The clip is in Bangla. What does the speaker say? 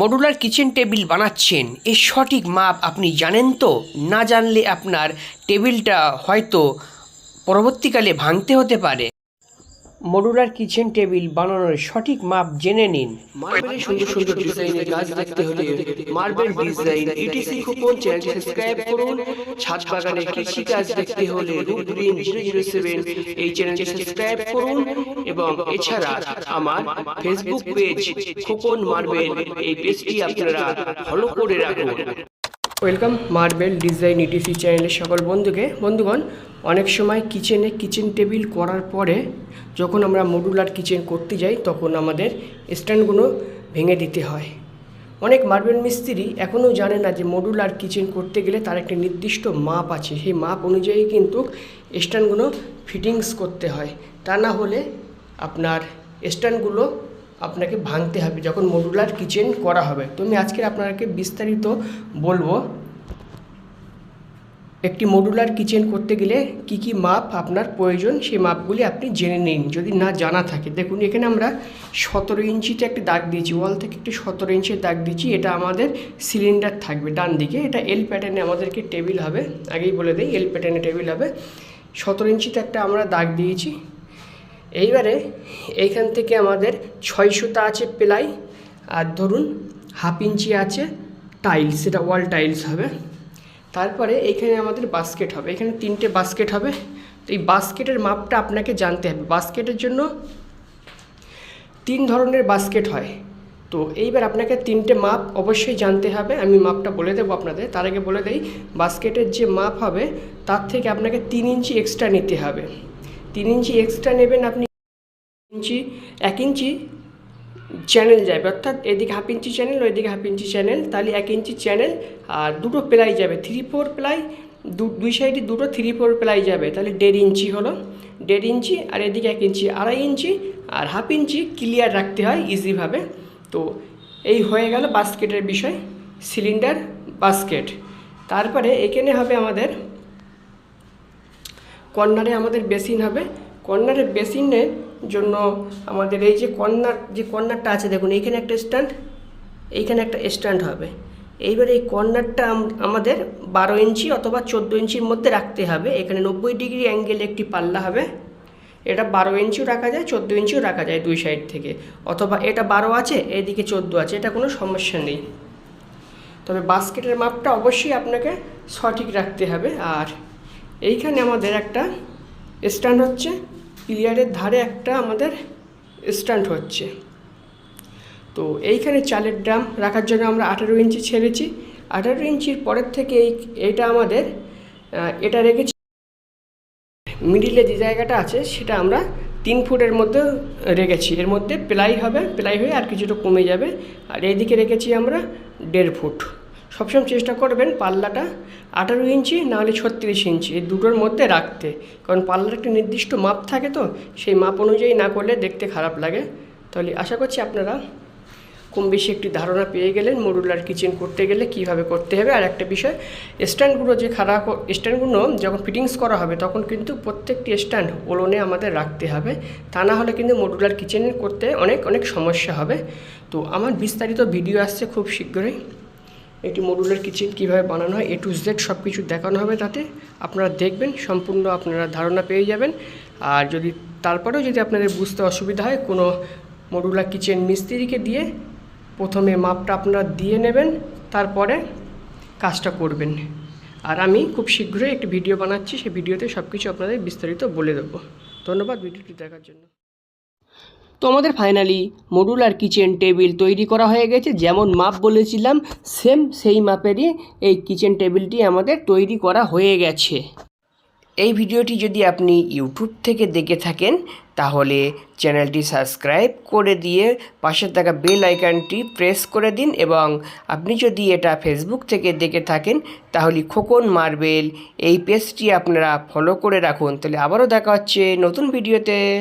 মডুলার কিচেন টেবিল বানাচ্ছেন। এর সঠিক মাপ আপনি জানেন তো? না জানলে আপনার টেবিলটা হয়তো পরবর্তীকালে ভাঙতে হতে পারে। মডুলার কিচেন টেবিল বানানোর সঠিক মাপ জেনে নিন। মার্বেলের সুন্দর সুন্দর ডিজাইনের কাজ দেখতে হলে marble design ETC coupon channel subscribe করুন। ছাদ বাগানে কৃষি কাজ দেখতে হলে গ্রিন জিরো জিরো সেভেন এই চ্যানেলটি সাবস্ক্রাইব করুন। এবং এছাড়া আমার ফেসবুক পেজ কুপন মার্বেল, এই পেজটি আপনারা ফলো করে রাখুন। ওয়েলকাম মার্বেল ডিজাইন ইটিসি চ্যানেলের সকল বন্ধুকে। বন্ধুগণ, অনেক সময় কিচেনে কিচেন টেবিল করার পরে যখন আমরা মডুলার কিচেন করতে যাই, তখন আমাদের স্ট্যান্ডগুলো ভেঙে দিতে হয়। অনেক মার্বেল মিস্ত্রি এখনও জানে না যে মডুলার কিচেন করতে গেলে তার একটা নির্দিষ্ট মাপ আছে। সেই মাপ অনুযায়ী কিন্তু স্ট্যান্ডগুলো ফিটিংস করতে হয়। তা না হলে আপনার স্ট্যান্ডগুলো আপনাকে ভাঙতে হবে। যখন মডুলার কিচেন করা হবে, তো আমি আজকে আপনাকে বিস্তারিত বলব, একটি মডুলার কিচেন করতে গেলে কি কি মাপ আপনার প্রয়োজন, সেই মাপগুলি আপনি জেনে নিন। যদি না জানা থাকে, দেখুন এখানে আমরা সতেরো ইঞ্চিতে একটা দাগ দিয়েছি, ওয়াল থেকে একটি সতেরো ইঞ্চির দাগ দিয়েছি, এটা আমাদের সিলিন্ডার থাকবে ডান দিকে। এটা এল প্যাটার্নে আমাদেরকে টেবিল হবে, আগেই বলে দিই এল প্যাটার্নে টেবিল হবে। সতেরো ইঞ্চিতে একটা আমরা দাগ দিয়েছি এইবারে এইখান থেকে আমাদের ছয় সুতা আছে প্লাই, আর ধরুন হাফ ইঞ্চি আছে টাইলস সেটা ওয়াল টাইলস হবে। তারপরে এইখানে আমাদের বাস্কেট হবে। এখানে তিনটে বাস্কেট হবে। তো এই বাস্কেটের মাপটা আপনাকে জানতে হবে। বাস্কেটের জন্য তিন ধরনের বাস্কেট হয়। তো এইবার আপনাকে তিনটে মাপ অবশ্যই জানতে হবে। আমি মাপটা বলে দেবো আপনাদের। তার আগে বলে দেই, বাস্কেটের যে মাপ হবে, তার থেকে আপনাকে তিন ইঞ্চি এক্সট্রা নিতে হবে। তিন ইঞ্চি এক্সট্রা নেবেন আপনি ইঞ্চি, এক ইঞ্চি চ্যানেল যাবে, অর্থাৎ এদিকে হাফ ইঞ্চি চ্যানেল ওইদিকে হাফ ইঞ্চি চ্যানেল তাহলে এক ইঞ্চি চ্যানেল আর দুটো প্লাই যাবে থ্রি ফোর প্লাই দুই সাইডে দুটো থ্রি ফোর প্লাই যাবে, তাহলে দেড় ইঞ্চি হলো, দেড় ইঞ্চি, আর এদিকে এক ইঞ্চি, আড়াই ইঞ্চি, আর হাফ ইঞ্চি ক্লিয়ার রাখতে হয় ইজিভাবে তো এই হয়ে গেল বাস্কেটের বিষয় সিলিন্ডার বাস্কেট তারপরে এখানে হবে আমাদের কর্নারে আমাদের বেসিন হবে। কর্নারের বেসিনের জন্য আমাদের এই যে কর্নার, যে কর্নারটা আছে, দেখুন, এইখানে একটা স্ট্যান্ড, এইখানে একটা স্ট্যান্ড হবে। এইবার এই কর্নারটা আমাদের বারো ইঞ্চি অথবা চোদ্দ ইঞ্চির মধ্যে রাখতে হবে। এখানে নব্বই ডিগ্রি অ্যাঙ্গেল একটি পাল্লা হবে। এটা বারো ইঞ্চিও রাখা যায়, চোদ্দ ইঞ্চিও রাখা যায় দুই সাইড থেকে। অথবা এটা বারো আছে, এদিকে চোদ্দ আছে, এটা কোনো সমস্যা নেই। তবে বাস্কেটের মাপটা অবশ্যই আপনাকে সঠিক রাখতে হবে। আর এইখানে আমাদের একটা স্ট্যান্ড হচ্ছে। পিলিয়ারের ধারে একটা আমাদের স্ট্যান্ড হচ্ছে। তো এইখানে চালের ড্রাম রাখার জন্য আমরা আঠারো ইঞ্চি ছেড়েছি। আঠারো ইঞ্চির পরের থেকে এই, এটা আমাদের এটা রেখেছি। মিডিলে যে জায়গাটা আছে, সেটা আমরা তিন ফুটের মধ্যে রেখেছি। এর মধ্যে প্লাই হবে, প্লাই হয়ে আর কিছুটা কমে যাবে। আর এইদিকে রেখেছি আমরা দেড় ফুট। সবসময় চেষ্টা করবেন পাল্লাটা আঠারো ইঞ্চি, নাহলে ছত্রিশ ইঞ্চি, এই দুটোর মধ্যে রাখতে। কারণ পাল্লার একটা নির্দিষ্ট মাপ থাকে তো, সেই মাপ অনুযায়ী না করলে দেখতে খারাপ লাগে। তাহলে আশা করছি আপনারা কম বেশি একটি ধারণা পেয়ে গেলেন মডুলার কিচেন করতে গেলে কীভাবে করতে হবে। আর একটা বিষয়, স্ট্যান্ডগুলো যে খারাপ স্ট্যান্ডগুলো যখন ফিটিংস করা হবে তখন কিন্তু প্রত্যেকটি স্ট্যান্ড ওলনে আমাদের রাখতে হবে। তা না হলে কিন্তু মডুলার কিচেন করতে অনেক অনেক সমস্যা হবে। তো আমার বিস্তারিত ভিডিও আসছে খুব শীঘ্রই। একটি মডুলার কিচেন কীভাবে বানানো হয় এ টু জেড সব কিছু দেখানো হবে তাতে। আপনারা দেখবেন, সম্পূর্ণ আপনারা ধারণা পেয়ে যাবেন। আর যদি তারপরেও যদি আপনাদের বুঝতে অসুবিধা হয়, কোনো মডুলার কিচেন মিস্ত্রিকে দিয়ে প্রথমে মাপটা আপনারা দিয়ে নেবেন, তারপরে কাজটা করবেন। আর আমি খুব শীঘ্রই একটি ভিডিও বানাচ্ছি, সেই ভিডিওতে সব কিছু আপনাদের বিস্তারিত বলে দেবো। ধন্যবাদ ভিডিওটি দেখার জন্য। তো আমাদের ফাইনালি মডুলার কিচেন টেবিল তৈরি করা হয়ে গেছে। যেমন মাপ বলেছিলাম সেম সেই মাপেরই এই কিচেন টেবিলটি আমাদের তৈরি করা হয়ে গেছে। এই ভিডিওটি যদি আপনি ইউটিউব থেকে দেখে থাকেন, তাহলে চ্যানেলটি সাবস্ক্রাইব করে দিয়ে পাশে থাকা বেল আইকনটি প্রেস করে দিন এবং আপনি যদি এটা ফেসবুক থেকে দেখে থাকেন, তাহলে খোকন মার্বেল এই পেজটি আপনারা ফলো করে রাখুন। তাহলে আবারও দেখা হচ্ছে নতুন ভিডিওতে।